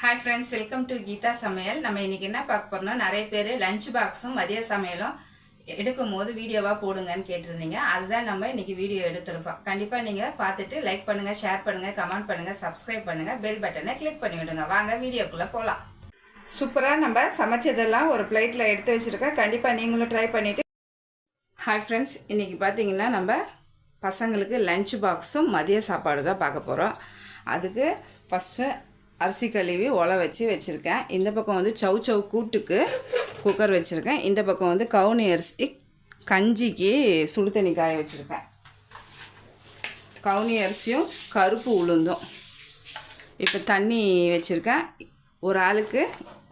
Hi friends welcome to Geetha சமையல் நம்ம இன்னைக்கு என்ன பார்க்க போறோம்னா நிறைய பேர் லஞ்ச் பாக்ஸும் மதிய சமையலும் எடுக்கும் போது வீடியோவாக போடுங்கன்னு கேட்டிருந்தீங்க. அதுதான் நம்ம இன்னைக்கு வீடியோ எடுத்திருக்கோம். கண்டிப்பாக நீங்கள் பார்த்துட்டு லைக் பண்ணுங்கள் ஷேர் பண்ணுங்கள் கமெண்ட் பண்ணுங்கள் சப்ஸ்கிரைப் பண்ணுங்கள் பெல் பட்டனை கிளிக் பண்ணிவிடுங்க. வாங்க வீடியோக்குள்ளே போகலாம் சூப்பராக நம்ம சமைச்சதெல்லாம் ஒரு பிளேட்டில் எடுத்து வச்சுருக்கேன். கண்டிப்பாக நீங்களும் ட்ரை பண்ணிவிட்டு ஹாய் ஃப்ரெண்ட்ஸ் இன்றைக்கி பார்த்தீங்கன்னா நம்ம பசங்களுக்கு லஞ்ச் பாக்ஸும் மதிய சாப்பாடு தான் பார்க்க போகிறோம் அதுக்கு ஃபஸ்ட்டு அரிசி கழுவி ஒலை வச்சு வச்சுருக்கேன். இந்த பக்கம் வந்து சவு சவு கூட்டுக்கு குக்கர் வச்சுருக்கேன். இந்த பக்கம் வந்து கவுனி அரிசி கஞ்சிக்கு சுடு தண்ணி காய வச்சுருக்கேன். கவுனி அரிசியும் கருப்பு உளுந்தும். இப்போ தண்ணி வச்சுருக்கேன். ஒரு ஆளுக்கு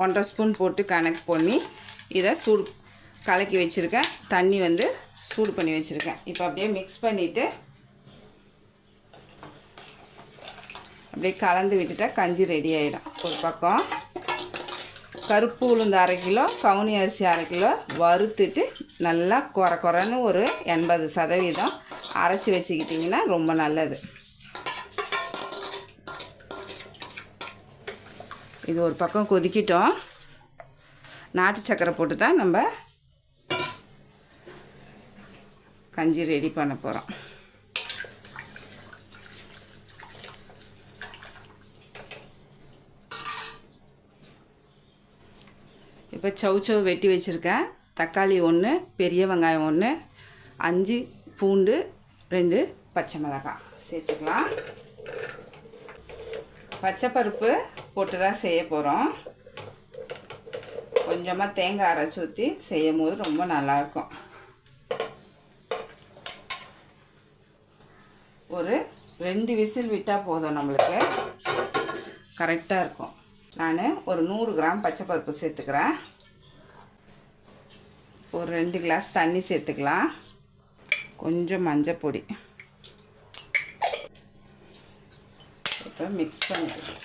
ஒன்றரை ஸ்பூன் போட்டு கணக்கு பண்ணி இதை சூடு கலக்கி வச்சுருக்கேன். தண்ணி வந்து சூடு பண்ணி வச்சுருக்கேன். இப்போ அப்படியே மிக்ஸ் பண்ணிவிட்டு அப்படியே கலந்து விட்டுட்டா கஞ்சி ரெடி ஆகிடும் ஒரு பக்கம் கருப்பு உளுந்து அரை கிலோ கவுனி அரிசி அரை கிலோ வறுத்துட்டு நல்லா குறை குறைன்னு ஒரு எண்பது சதவீதம் அரைச்சி வச்சுக்கிட்டிங்கன்னா ரொம்ப நல்லது. இது ஒரு பக்கம் கொதிக்கிட்டோம். நாட்டு சக்கரை போட்டு தான் நம்ம கஞ்சி ரெடி பண்ண போகிறோம் இப்போ சவு சவு வெட்டி வச்சுருக்கேன். தக்காளி ஒன்று பெரிய வெங்காயம் ஒன்று அஞ்சு பூண்டு ரெண்டு பச்சை மிளகாய். சேர்த்துக்கலாம். பச்சைப்பருப்பு போட்டு தான் செய்ய போகிறோம் கொஞ்சமாக தேங்காய் அரைச்சி ஊற்றி செய்யும் போது ரொம்ப நல்லாயிருக்கும் ஒரு ரெண்டு விசில் விட்டால் போதும் நம்மளுக்கு. கரெக்டாக இருக்கும். நான் ஒரு நூறு கிராம் பச்சைப்பருப்பு சேர்த்துக்கிறேன். ஒரு ரெண்டு கிளாஸ் தண்ணி சேர்த்துக்கலாம். கொஞ்சம் மஞ்சள் பொடி. இப்போ மிக்ஸ் பண்ணலாம்.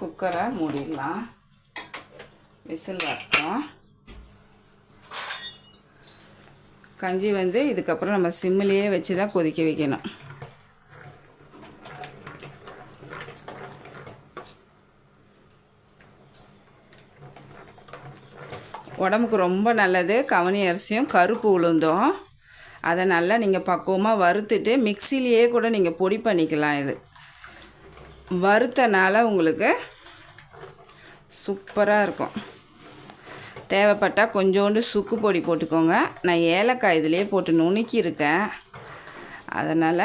குக்கரை மூடிடலாம். விசில் வரட்டும். கஞ்சி வந்து இதுக்கப்புறம் நம்ம சிம்மிலேயே வச்சு தான் கொதிக்க வைக்கணும். உடம்புக்கு ரொம்ப நல்லது. கவனி அரிசியும் கருப்பு உளுந்தும். அதை நல்லா நீங்கள் பக்குவமாக வறுத்துட்டு மிக்சிலேயே கூட நீங்கள் பொடி பண்ணிக்கலாம் இது. வறுத்தனால உங்களுக்கு சூப்பராக இருக்கும். தேவைப்பட்டால் கொஞ்சோண்டு சுக்கு பொடி போட்டுக்கோங்க. நான் ஏலக்காய் இதிலே போட்டு நுணுக்கியிருக்கேன். அதனால்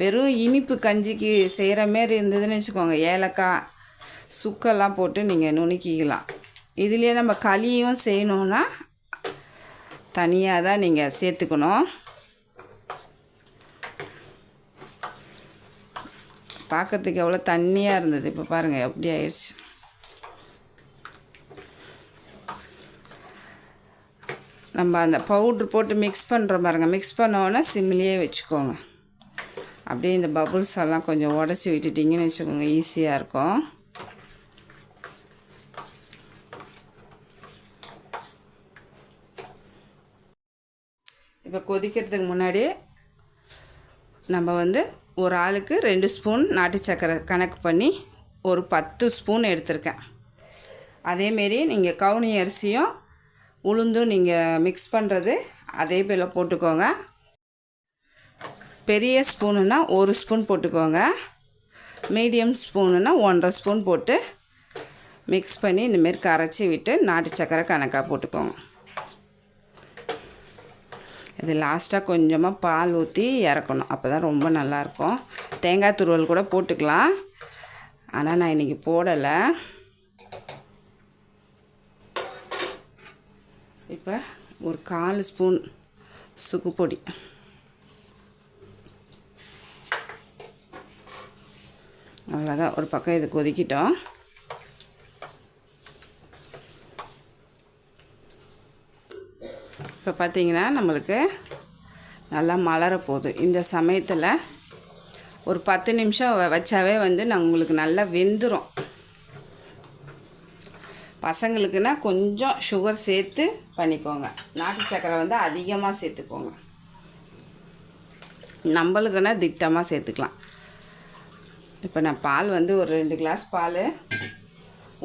வெறும் இனிப்பு கஞ்சிக்கு செய்கிற மாரி இருந்ததுன்னு வச்சுக்கோங்க. ஏலக்காய் சுக்கெல்லாம் போட்டு நீங்கள் நுணுக்கிக்கலாம். இதுலேயே நம்ம களியும் செய்யணுன்னா தனியாக தான் நீங்கள் சேர்த்துக்கணும். பார்க்கறதுக்கு எவ்வளோ தண்ணியாக இருந்தது. இப்போ பாருங்கள் எப்படி ஆயிடுச்சு. நம்ம அந்த பவுட்ரு போட்டு மிக்ஸ் பண்ணுறோம் பாருங்க. மிக்ஸ் பண்ணோன்னே சிம்லேயே வச்சுக்கோங்க. அப்படியே இந்த பபுள்ஸ் எல்லாம் கொஞ்சம் உடச்சி விட்டுட்டிங்கன்னு வச்சுக்கோங்க ஈஸியாக இருக்கும். இப்போ கொதிக்கிறதுக்கு முன்னாடி நம்ம வந்து ஒரு ஆளுக்கு ரெண்டு ஸ்பூன் நாட்டு சக்கரை கணக்கு பண்ணி ஒரு பத்து ஸ்பூன் எடுத்திருக்கேன். அதேமாரி நீங்கள் கவுனி அரிசியும் உளுந்தும் நீங்கள் மிக்ஸ் பண்ணுறது அதே போல் போட்டுக்கோங்க. பெரிய ஸ்பூனுன்னா ஒரு ஸ்பூன் போட்டுக்கோங்க. மீடியம் ஸ்பூனுன்னா ஒன்றரை ஸ்பூன் போட்டு மிக்ஸ் பண்ணி இந்தமாரி கரைச்சி விட்டு நாட்டு சக்கரை கணக்காக போட்டுக்கோங்க. இது லாஸ்ட்டாக கொஞ்சமாக பால் ஊற்றி இறக்கணும். அப்போ தான் ரொம்ப நல்லாயிருக்கும். தேங்காய் துருவல் கூட போட்டுக்கலாம். ஆனால் நான் இன்றைக்கி போடலை. இப்போ ஒரு கால் ஸ்பூன் சுக்கு பொடி. அவ்வளோதான் ஒரு பக்கம் இது கொதிக்கிட்டோம். இப்போ பார்த்தீங்கன்னா நம்மளுக்கு நல்லா மலர போகுது. இந்த சமயத்தில் ஒரு பத்து நிமிஷம் வச்சாவே வந்து நான் உங்களுக்கு நல்லா வெந்துடும் பசங்களுக்குன்னா கொஞ்சம் சுகர் சேர்த்து பண்ணிக்கோங்க. நாட்டு சக்கரை வந்து அதிகமாக சேர்த்துக்கோங்க. நம்மளுக்குன்னா திட்டமாக சேர்த்துக்கலாம். இப்போ நான் பால் வந்து ஒரு ரெண்டு கிளாஸ் பால்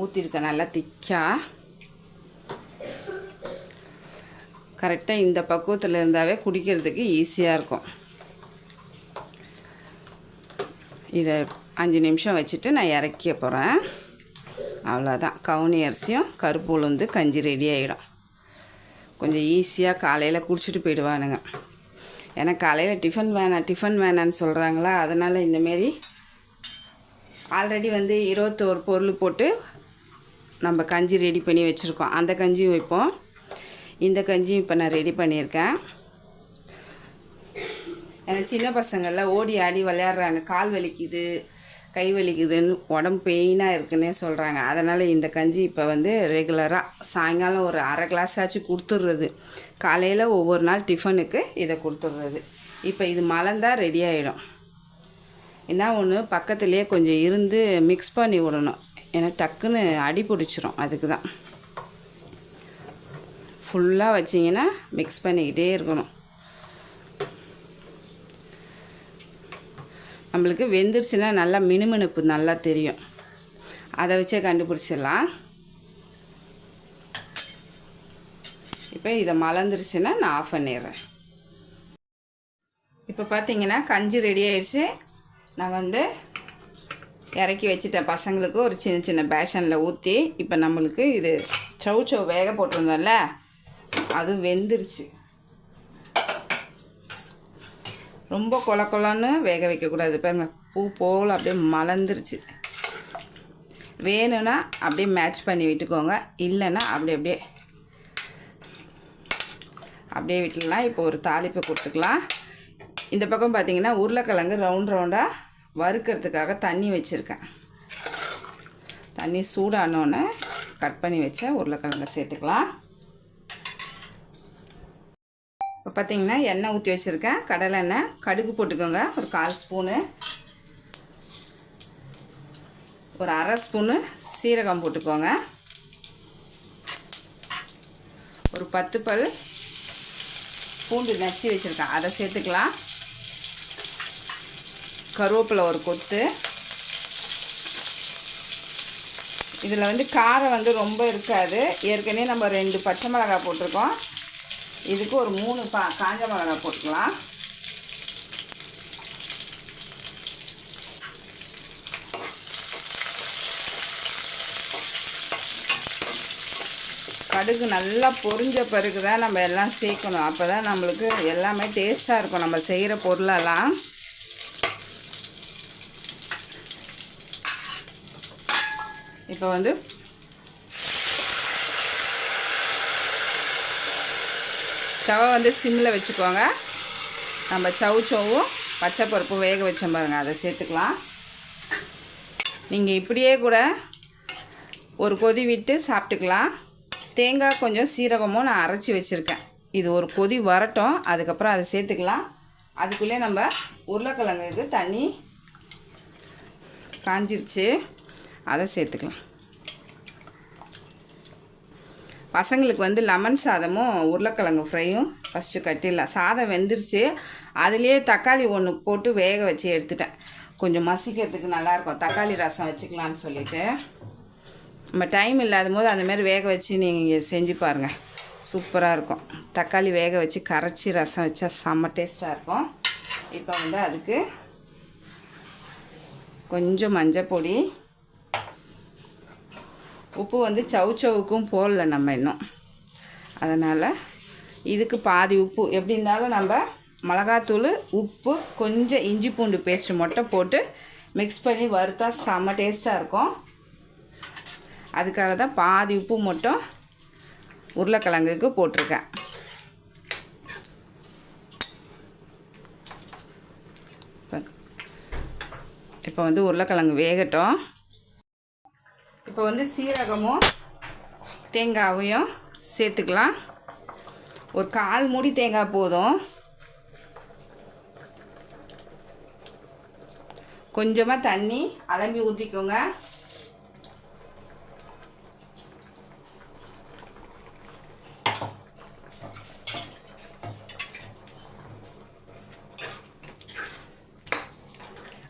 ஊற்றிருக்கேன் நல்லா திக்காக கரெக்டாக இந்த பக்குவத்தில் இருந்தாவே குடிக்கிறதுக்கு ஈஸியாக இருக்கும். இதை அஞ்சு நிமிஷம் வச்சுட்டு நான் இறக்கிய போகிறேன் அவ்வளோதான் கவுனி அரிசியும் கருப்பு உளுந்து கஞ்சி ரெடி ஆகிடும் கொஞ்சம் ஈஸியாக காலையில் குடிச்சிட்டு போயிடுவானுங்க. ஏன்னா காலையில் டிஃபன் வேணாம் டிஃபன் வேணான்னு சொல்கிறாங்களா அதனால் இந்தமாரி ஆல்ரெடி வந்து இருபத்தோரு பொருள் போட்டு நம்ம கஞ்சி ரெடி பண்ணி வச்சுருக்கோம். அந்த கஞ்சியும் வைப்போம் இந்த கஞ்சியும் இப்போ நான் ரெடி பண்ணியிருக்கேன். ஏன்னா சின்ன பசங்கள்லாம் ஓடி ஆடி விளையாடுறாங்க. கால் வலிக்குது கை வலிக்குதுன்னு உடம்பு பெயினாக இருக்குன்னே சொல்கிறாங்க அதனால் இந்த கஞ்சி இப்போ வந்து ரெகுலராக சாயங்காலம் ஒரு அரை கிளாஸ் ஆச்சு கொடுத்துட்றது காலையில் ஒவ்வொரு நாள் டிஃபனுக்கு இதை கொடுத்துட்றது இப்போ இது மலர்ந்தா ரெடி ஆகிடும் என்ன ஒன்று பக்கத்துலேயே கொஞ்சம் இருந்து மிக்ஸ் பண்ணி விடணும். ஏன்னா டக்குன்னு அடி பிடிச்சிரும். அதுக்கு தான் ஃபுல்லாக வச்சிங்கன்னா மிக்ஸ் பண்ணிக்கிட்டே இருக்கணும். நம்மளுக்கு வெந்துருச்சுன்னா நல்லா மினுமினுப்பு நல்லா தெரியும். அதை வச்சே கண்டுபிடிச்சிடலாம். இப்போ இதை மலர்ந்துருச்சுன்னா நான் ஆஃப் பண்ணிடுறேன். இப்போ பார்த்தீங்கன்னா கஞ்சி ரெடி ஆயிடுச்சு. நான் வந்து இறக்கி வச்சுட்டேன் பசங்களுக்கு ஒரு சின்ன சின்ன பேஷனில் ஊற்றி இப்போ நம்மளுக்கு இது சவு சவு வேக போட்டிருந்தோம்ல அது வெந்துருச்சு. ரொம்ப கொல கொலன்னு வேக வைக்கக்கூடாது. பாருங்க பூ போல் அப்படியே மலர்ந்துருச்சு. வேணும்னா அப்படியே மேட்ச் பண்ணி விட்டுக்கோங்க. இல்லைன்னா அப்படி அப்படியே அப்படியே விட்டுலாம் இப்போ ஒரு தாளிப்பை கொடுத்துக்கலாம். இந்த பக்கம் பார்த்திங்கன்னா உருளைக்கிழங்கு ரவுண்ட் ரவுண்டாக வறுக்கிறதுக்காக தண்ணி வச்சுருக்கேன். தண்ணி சூடானோன்னு கட் பண்ணி வச்ச உருளைக்கிழங்கை சேர்த்துக்கலாம். இப்போ பார்த்தீங்கன்னா எண்ணெய் ஊற்றி வச்சுருக்கேன். கடலை எண்ணெய். கடுகு போட்டுக்கோங்க. ஒரு கால் ஸ்பூனு. ஒரு அரை ஸ்பூனு சீரகம் போட்டுக்கோங்க. ஒரு பத்து பல் பூண்டு நச்சு வச்சுருக்கேன். அதை சேர்த்துக்கலாம். கருவேப்பிலை ஒரு கொத்து. இதில் வந்து காரம் வந்து ரொம்ப இருக்காது. ஏற்கனவே நம்ம ரெண்டு பச்சை மிளகாய் போட்டிருக்கோம். இதுக்கு ஒரு மூணு பா காஞ்ச மிளகாய் போட்டுக்கலாம். கடுகு நல்லா பொரிஞ்ச பிறகு தான் நம்ம எல்லாம் சேர்க்கணும். அப்போ தான் நம்மளுக்கு எல்லாமே டேஸ்ட்டாக இருக்கும். நம்ம செய்கிற பொருளெல்லாம். இப்போ வந்து ஸ்டவை வந்து சிம்மில் வச்சுக்கோங்க. நம்ம சவுச்சவும் பச்சை பருப்பு வேக வச்சோம் பாருங்கள் அதை சேர்த்துக்கலாம். நீங்கள் இப்படியே கூட ஒரு கொதி விட்டு சாப்பிட்டுக்கலாம். தேங்காய் கொஞ்சம் சீரகமும் நான் அரைச்சி வச்சுருக்கேன். இது ஒரு கொதி வரட்டும் அதுக்கப்புறம் அதை சேர்த்துக்கலாம். அதுக்குள்ளே நம்ம உருளைக்கிழங்குக்கு தண்ணி காஞ்சிருச்சு அதை சேர்த்துக்கலாம். பசங்களுக்கு வந்து லெமன் சாதமும் உருளைக்கிழங்கு ஃப்ரையும் ஃபஸ்ட்டு கட்டிடலாம். சாதம் வெந்துருச்சு. அதுலேயே தக்காளி ஒன்று போட்டு வேக வச்சு எடுத்துட்டேன். கொஞ்சம் மசிக்கிறதுக்கு நல்லாயிருக்கும். தக்காளி ரசம் வச்சுக்கலான்னு சொல்லிட்டு. நம்ம டைம் இல்லாத போது அந்தமாரி வேக வச்சு நீங்கள் செஞ்சு பாருங்கள் சூப்பராக இருக்கும். தக்காளி வேக வச்சு கரைச்சி ரசம் வச்சா செம்ம டேஸ்ட்டாக இருக்கும். இப்போ வந்து அதுக்கு கொஞ்சம் மஞ்சள் பொடி உப்பு வந்து சவு சவுக்கும் போடல நம்ம இன்னும். அதனால் இதுக்கு பாதி உப்பு. எப்படி இருந்தாலும் நம்ம மிளகாத்தூள் உப்பு கொஞ்சம் இஞ்சி பூண்டு பேஸ்ட்டு மட்டும் போட்டு மிக்ஸ் பண்ணி வறுத்தா செம்ம டேஸ்ட்டாக இருக்கும். அதுக்காக தான் பாதி உப்பு மட்டும் உருளைக்கிழங்குக்கு போட்டிருக்கேன். இப்போ வந்து உருளைக்கிழங்கு வேகட்டும். இப்போ வந்து சீரகமும் தேங்காவையும் சேர்த்துக்கலாம். ஒரு கால் மூடி தேங்காய் போதும். கொஞ்சமாக தண்ணி அலம்பி ஊற்றிக்கோங்க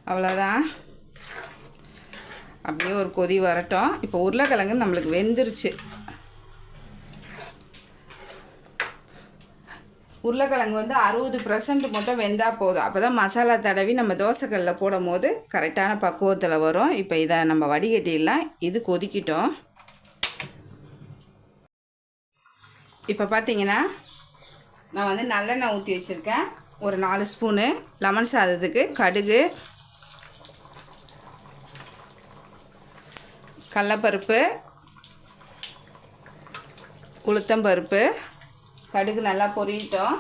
அவ்வளோதான் அப்படியே ஒரு கொதி வரட்டும். இப்போ உருளைக்கிழங்கு நம்மளுக்கு வெந்துருச்சு. உருளைக்கிழங்கு வந்து அறுபது பர்சன்ட் மட்டும் வெந்தால் போதும். அப்போ தான் மசாலா தடவி நம்ம தோசைக்கல்லில் போடும் போது கரெக்டான பக்குவத்தில் வரும். இப்போ இதை நம்ம வடிகட்டிடலாம். இது கொதிக்கிட்டோம். இப்போ பார்த்தீங்கன்னா நான் வந்து நல்லெண்ணெய் ஊற்றி வச்சுருக்கேன். ஒரு நாலு ஸ்பூனு லெமன் சாதத்துக்கு கடுகு கடலப்பருப்பு உளுத்தம்பருப்பு. கடுகு நல்லா பொரியட்டும்.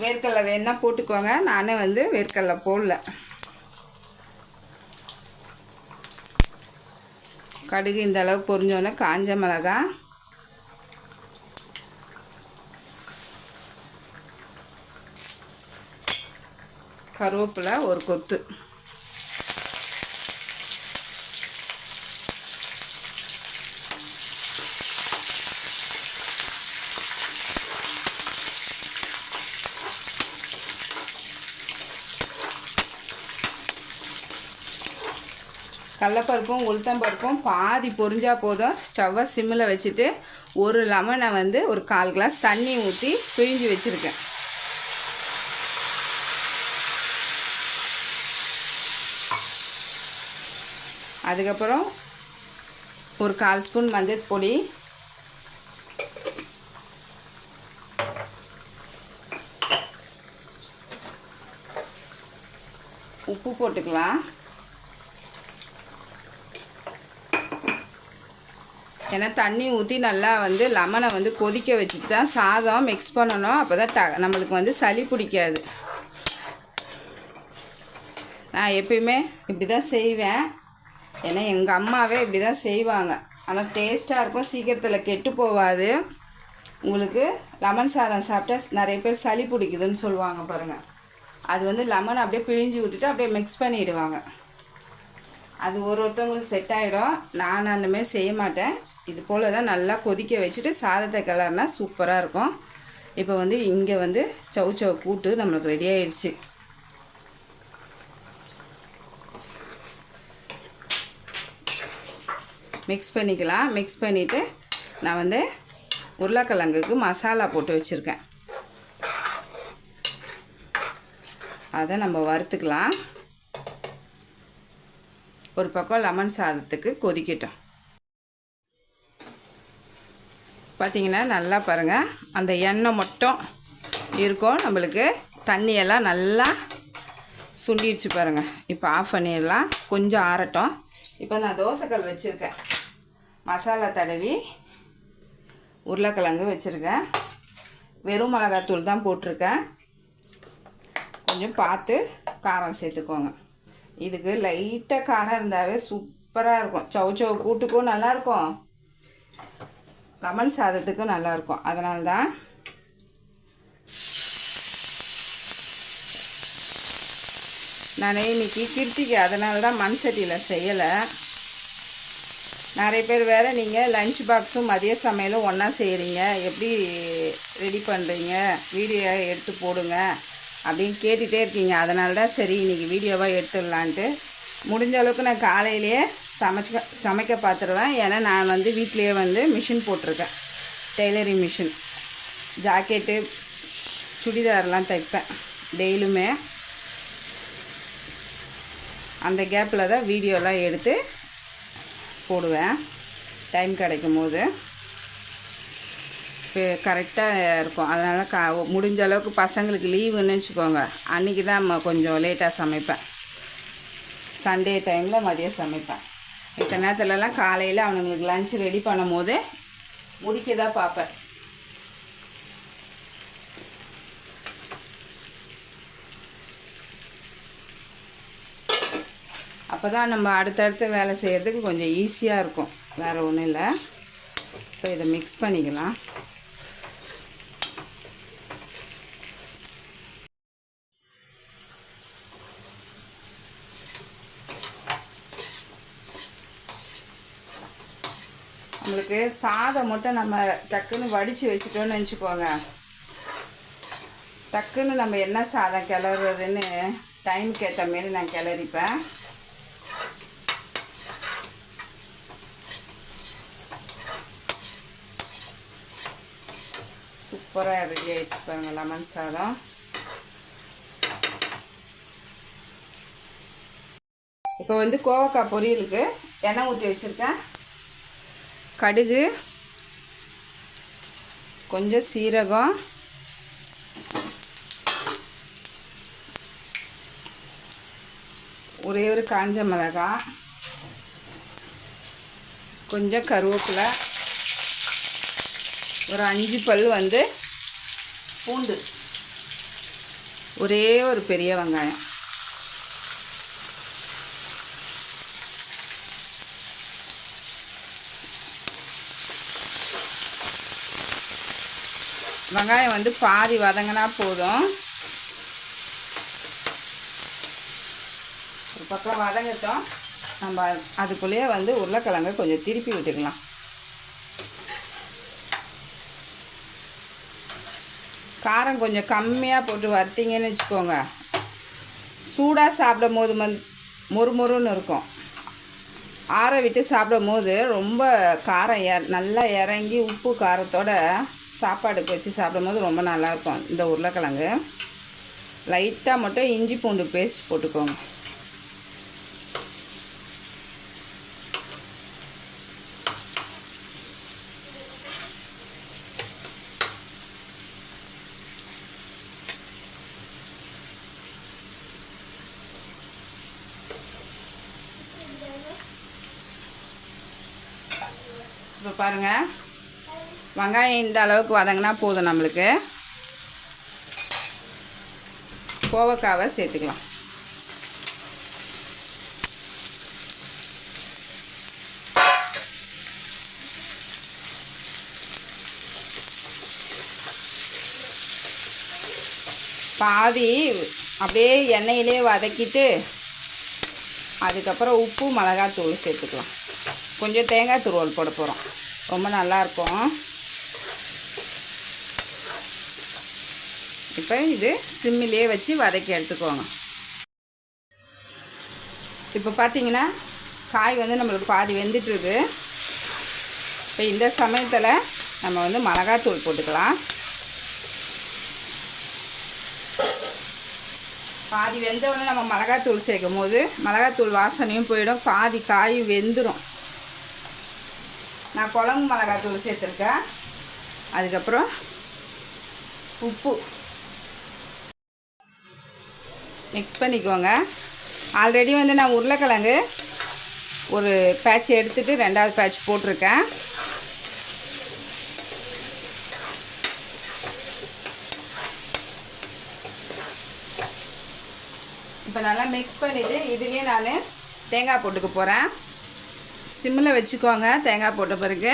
வேர்க்கடலை வேணால் போட்டுக்கோங்க. நானே வந்து வேர்க்கடலை போடல. கடுகு இந்த அளவுக்கு பொரிஞ்சோடனே காஞ்ச மிளகா. கருவேப்பிலை ஒரு கொத்து. கடலப்பருப்பும் உளுத்தம்பருப்பும் பாதி பொறிஞ்சால் போதும். ஸ்டவ்வை சிம்மில் வச்சுட்டு ஒரு லெமனை வந்து ஒரு கால் கிளாஸ் தண்ணி ஊற்றி பிழிஞ்சு வச்சுருக்கேன். அதுக்கப்புறம் ஒரு கால் ஸ்பூன் மஞ்சள் பொடி. உப்பு போட்டுக்கலாம். ஏன்னா தண்ணி ஊற்றி நல்லா வந்து லெமனை வந்து கொதிக்க வச்சுட்டு தான் சாதம் மிக்ஸ் பண்ணணும். அப்போ தான் ட நம்மளுக்கு வந்து சளி பிடிக்காது. நான் எப்பயுமே இப்படி தான் செய்வேன். ஏன்னா எங்கள் அம்மாவே இப்படி தான் செய்வாங்க. ஆனால் டேஸ்ட்டாக இருக்கும் சீக்கிரத்தில் கெட்டு போகாது. உங்களுக்கு லெமன் சாதம் சாப்பிட்டா நிறைய பேர் சளி பிடிக்குதுன்னு சொல்லுவாங்க பாருங்கள் அது வந்து லெமன் அப்படியே பிழிஞ்சு விட்டுட்டு அப்படியே மிக்ஸ் பண்ணிடுவாங்க. அது ஒரு ஒருத்தவங்களுக்கு செட் ஆகிடும் நான் அந்தமாரி செய்ய மாட்டேன். இது போல் தான் நல்லா கொதிக்க வச்சுட்டு சாதத்தை கிளறினா சூப்பராக இருக்கும். இப்போ வந்து இங்கே வந்து சவு சவு கூட்டு நம்மளுக்கு ரெடி ஆயிடுச்சு. மிக்ஸ் பண்ணிக்கலாம். மிக்ஸ் பண்ணிவிட்டு நான் வந்து உருளைக்கிழங்குக்கு மசாலா போட்டு வச்சுருக்கேன். அதை நம்ம வறுத்துக்கலாம். ஒரு பக்கம் லெமன் சாதத்துக்கு கொதிக்கட்டும். பார்த்தீங்கன்னா நல்லா பாருங்கள் அந்த எண்ணெய் மட்டும் இருக்கும். நம்மளுக்கு தண்ணியெல்லாம் நல்லா சுண்டிடுச்சு பாருங்கள் இப்போ ஆஃப் பண்ணிடலாம். கொஞ்சம் ஆறட்டும். இப்போ நான் தோசைக்கல் வச்சுருக்கேன். மசாலா தடவி உருளைக்கிழங்கு வச்சுருக்கேன். வெறும் மிளகாத்தூள் தான் போட்டிருக்கேன். கொஞ்சம் பார்த்து காரம் சேர்த்துக்கோங்க. இதுக்கு லைட்டாக காரம் இருந்தாவே சூப்பராக இருக்கும். சவு சவு கூட்டுக்கும் நல்லாயிருக்கும் லெமன் சாதத்துக்கும் நல்லாயிருக்கும் அதனால தான் நான் இன்னைக்கு கிருத்திகை அதனால தான் மண் சட்டியில் செய்யலை. நிறைய பேர் வேறு நீங்கள் லஞ்ச் பாக்ஸும் மதிய சமையலும் ஒன்றா செய்கிறீங்க எப்படி ரெடி பண்ணுறீங்க வீடியோ எடுத்து போடுங்க. அப்படின்னு கேட்டுகிட்டே இருக்கீங்க. அதனால தான் சரி இன்றைக்கி வீடியோவாக எடுத்துடலான்ட்டு. முடிஞ்ச அளவுக்கு நான் காலையிலேயே சமைச்ச சமைக்க பார்த்துருவேன் ஏன்னா நான் வந்து வீட்லேயே வந்து மிஷின் போட்டிருக்கேன். Tailoring machine. ஜாக்கெட்டு சுடிதார்லாம் தைப்பேன். டெய்லியுமே. அந்த கேப்பில் தான் வீடியோலாம் எடுத்து போடுவேன். டைம் கிடைக்கும் போது கரெக்டாக இருக்கும். அதனால் கா முடிஞ்ச அளவுக்கு பசங்களுக்கு லீவுன்னு வச்சுக்கோங்க. அன்றைக்கி தான் நம்ம கொஞ்சம் லேட்டாக சமைப்பேன். சண்டே டைமில் மதியம் சமைப்பேன். இத்தனை நேரத்துலலாம் காலையில் அவனுங்களுக்கு லஞ்ச் ரெடி பண்ணும் போது முடிக்க தான் பார்ப்பேன். அப்போ தான் நம்ம அடுத்தடுத்த வேலை செய்கிறதுக்கு கொஞ்சம் ஈஸியாக இருக்கும். வேறு ஒன்றும் இல்லை. இப்போ இதை மிக்ஸ் பண்ணிக்கலாம் நம்மளுக்கு சாதம் மட்டும் நம்ம டக்குன்னு வடித்து வச்சுட்டோன்னு வச்சுக்கோங்க. டக்குன்னு நம்ம என்ன சாதம் கிளறதுன்னு டைமுக்கு ஏற்ற மாரி நான் கிளறிப்பேன். சூப்பராக ரெடி ஆகிடுச்சு பாருங்க லெமன் சாதம். இப்போ வந்து கோவக்காய் பொரியலுக்கு எண்ணெய் ஊற்றி வச்சுருக்கேன். கடுகு கொஞ்சம் சீரகம் ஒரே ஒரு காஞ்ச மிளகாய் கொஞ்சம் கருவேப்பிலை ஒரு அஞ்சு பல் வந்து பூண்டு ஒரே ஒரு பெரிய வெங்காயம். வெங்காயம் வந்து பாதி வதங்கினா போதும். ஒரு பக்கம் வதங்கட்டும். நம்ம அதுக்குள்ளேயே வந்து உருளைக்கிழங்க கொஞ்சம் திருப்பி விட்டுக்கலாம். காரம் கொஞ்சம் கம்மியாக போட்டு வறுத்தீங்கன்னு வச்சுக்கோங்க. சூடாக சாப்பிடும் போது வந்து மொறுமொறுன்னு இருக்கும். ஆற விட்டு சாப்பிடும் போது ரொம்ப காரம் நல்லா இறங்கி உப்பு காரத்தோட சாப்பாடுக்கு வச்சு சாப்பிடும் போது ரொம்ப நல்லாயிருக்கும். இந்த உருளைக்கிழங்கு. லைட்டாக மட்டும் இஞ்சி பூண்டு பேஸ்ட் போட்டுக்கோங்க. இப்போ பாருங்கள் வெங்காயம் இந்த அளவுக்கு வதங்கினா போதும் நம்மளுக்கு. கோவக்காவை சேர்த்துக்கலாம். பாதி அப்படியே எண்ணெயிலே வதக்கிட்டு அதுக்கப்புறம் உப்பு மிளகாத்தூள் சேர்த்துக்கலாம். கொஞ்சம் தேங்காய் துருவல் போட போகிறோம் ரொம்ப நல்லாயிருக்கும் இப்போ இது சிம்மிலே வச்சு வதக்கி எடுத்துக்கோங்க. இப்போ பார்த்தீங்கன்னா காய் வந்து நம்மளுக்கு பாதி வெந்துட்டுருக்கு. இப்போ இந்த சமயத்தில் நம்ம வந்து மிளகாத்தூள் போட்டுக்கலாம். பாதி வெந்தவொடனே நம்ம மிளகாத்தூள் சேர்க்கும் போது மிளகாத்தூள் வாசனையும் போயிடும். பாதி காய் வெந்துடும் நான் குழம்பு மிளகாத்தூள் சேர்த்துருக்கேன். அதுக்கப்புறம் உப்பு. மிக்ஸ் பண்ணிக்கோங்க. ஆல்ரெடி வந்து நான் உருளைக்கிழங்கு ஒரு பேட்ச் எடுத்துகிட்டு ரெண்டாவது பேட்ச் போட்டிருக்கேன். இப்போ நல்லா மிக்ஸ் பண்ணிவிட்டு இதுலேயே நான் தேங்காய் போட்டுக்க போகிறேன் சிம்மில் வச்சுக்கோங்க தேங்காய் போட்ட பிறகு.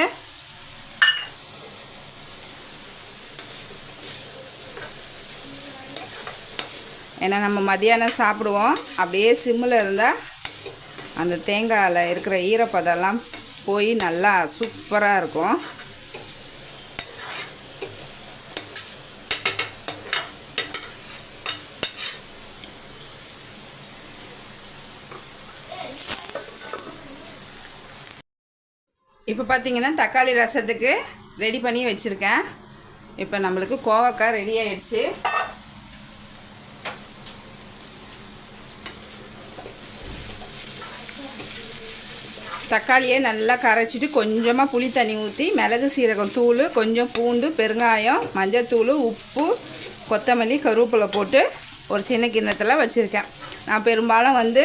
ஏன்னா நம்ம மதியானம் சாப்பிடுவோம். அப்படியே சிம்மில் இருந்தால் அந்த தேங்காயில் இருக்கிற ஈரப்பதம்லாம் போய் நல்லா சூப்பராக இருக்கும். இப்போ பார்த்தீங்கன்னா தக்காளி ரசத்துக்கு ரெடி பண்ணி வச்சுருக்கேன். இப்போ நம்மளுக்கு கோவக்காய் ரெடி ஆயிடுச்சு. தக்காளியை நல்லா கரைச்சிட்டு கொஞ்சமாக புளி தண்ணி ஊற்றி மிளகு சீரகம் தூள் கொஞ்சம் பூண்டு பெருங்காயம் மஞ்சத்தூள் உப்பு கொத்தமல்லி கருவேப்பிலை போட்டு ஒரு சின்ன கிண்ணத்தில் வச்சுருக்கேன். நான் பெரும்பாலும் வந்து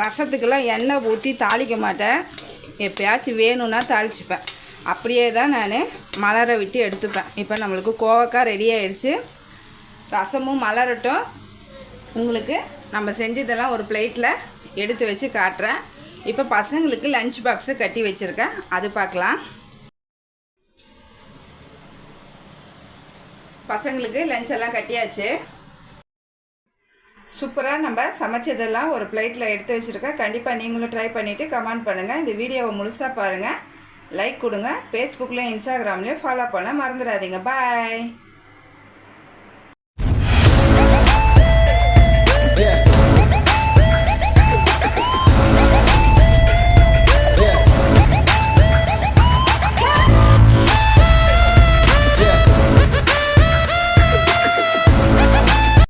ரசத்துக்கெல்லாம் எண்ணெய் ஊற்றி தாளிக்க மாட்டேன். எப்பயாச்சும் வேணும்னா தாளிச்சுப்பேன். அப்படியே தான் நான் மலர விட்டு எடுத்துப்பேன். இப்போ நம்மளுக்கு கோவக்காய் ரெடி ஆகிடுச்சு ரசமும் மலரட்டும். உங்களுக்கு நம்ம செஞ்சதெல்லாம் ஒரு பிளேட்டில் எடுத்து வச்சு காட்டுறேன். இப்போ பசங்களுக்கு லஞ்ச் பாக்ஸு கட்டி வச்சுருக்கேன். அது பார்க்கலாம். பசங்களுக்கு லஞ்ச் எல்லாம் கட்டியாச்சு. சூப்பராக நம்ம சமைச்சதெல்லாம் ஒரு பிளேட்டில் எடுத்து வச்சுருக்கேன். கண்டிப்பாக நீங்களும் ட்ரை பண்ணிவிட்டு கமெண்ட் பண்ணுங்கள் இந்த வீடியோவை முழுசாக பாருங்கள் லைக் கொடுங்க. ஃபேஸ்புக்லேயும் இன்ஸ்டாகிராம்லேயும் ஃபாலோ பண்ண மறந்துடாதீங்க. பாய்